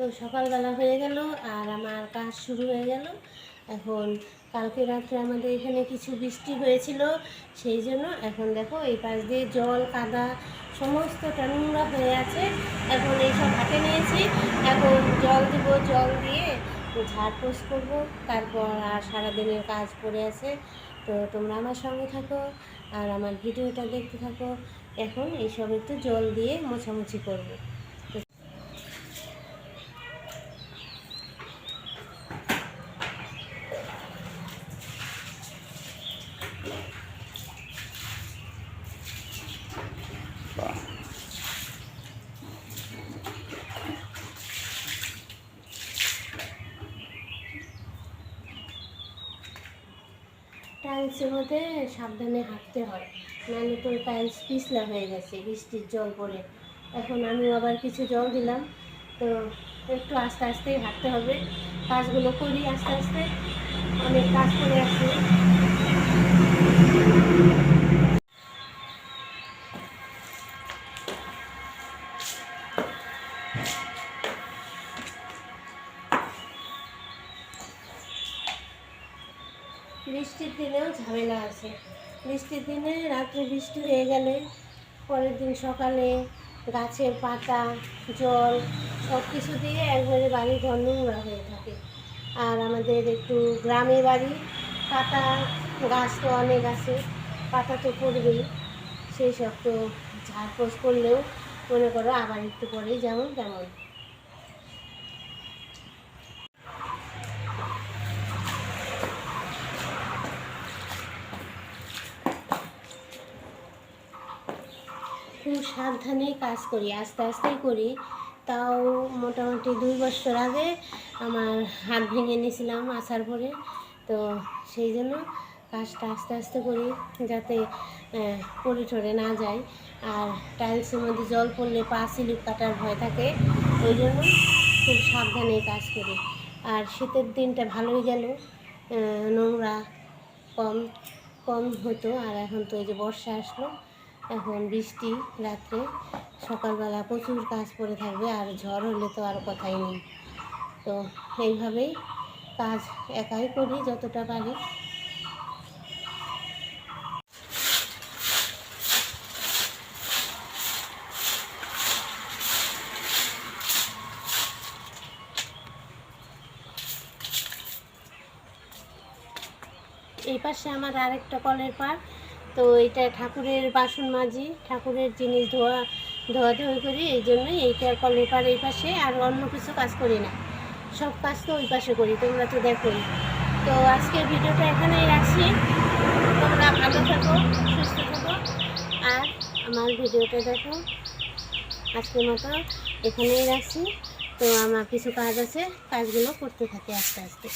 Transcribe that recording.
তো সকালবেলা হয়ে গেল আর আমার কাজ শুরু হয়ে গেল। এখন কালকে রাত্রে আমাদের এখানে কিছু বৃষ্টি হয়েছিল, সেই জন্য এখন দেখো এই পাশ দিয়ে জল, কাদা সমস্তটা নোংরা হয়ে আছে। এখন এইসব হাতে নিয়েছি। এখন জল দিব, জল দিয়ে ঝাড়পোছ করব। তারপর আর সারাদিনের কাজ পড়ে আছে। তো তোমরা আমার সঙ্গে থাকো আর আমার ভিডিওটা দেখতে থাকো। এখন এইসব একটু জল দিয়ে মোছামুছি করব। টাইলসের মধ্যে সাবধানে হাঁটতে হয়। নাহলে তো টাইলস পিছলা হয়ে গেছে, বৃষ্টির জল পড়ে। এখন আমি আবার কিছু জল দিলাম, তো একটু আস্তে আস্তেই হাঁটতে হবে। কাজগুলো করি আস্তে আস্তে। অনেক কাজ করে আছে। বৃষ্টির দিনেও ঝামেলা আছে। বৃষ্টির দিনে রাত্রে বৃষ্টি হয়ে গেলে পরের দিন সকালে গাছের পাতা, জল সব কিছু দিয়ে একবারে বাড়ি ঘর হয়ে থাকে। আর আমাদের একটু গ্রামে বাড়ি পাতা গাছ তো অনেক আছে, পাতা তো পড়বেই। সেই সব তো ঝাড়পোছ করলেও মনে করো আবার একটু পরেই যেমন তেমন। খুব সাবধানে কাজ করি, আস্তে আস্তেই করি। তাও মোটামুটি দুই বছর আগে আমার হাত ভেঙে নিয়েছিলাম আসার পরে। তো সেই জন্য কাজটা আস্তে আস্তে করি যাতে পড়ে টরে না যায়। আর টাইলসের মধ্যে জল পড়লে পা স্লিপ কাটার ভয় থাকে। ওই জন্য খুব সাবধানে কাজ করি। আর শীতের দিনটা ভালোই গেল। নোংরা কম কম হতো। আর এখন তো এই যে বর্ষা আসলো, এখন বৃষ্টি রাত্রে, সকালবেলা প্রচুর কাজ পড়ে থাকবে। আর ঝড় হলে তো আর কথাই নেই। তো এইভাবেই কাজ একাই করি যতটা পারি। এই পাশে আমার আরেকটা কলের পার তো এটা ঠাকুরের বাসন মাজি, ঠাকুরের জিনিস ধোয়া ধোয়া ধোয়া করি, এই জন্যই এইটা কলের পার এই পাশে, আর অন্য কিছু কাজ করি না। সব কাজ তো ওই পাশে করি, তোমরা তো দেখোই। তো আজকের ভিডিওটা এখানেই রাখছি। তোমরা ভালো থাকো, সুস্থ থাকো, আর আমার ভিডিওটা দেখো। আজকের মতো এখানেই রাখছি। তো আমার কিছু কাজ আছে, কাজগুলো করতে থাকি আস্তে আস্তে।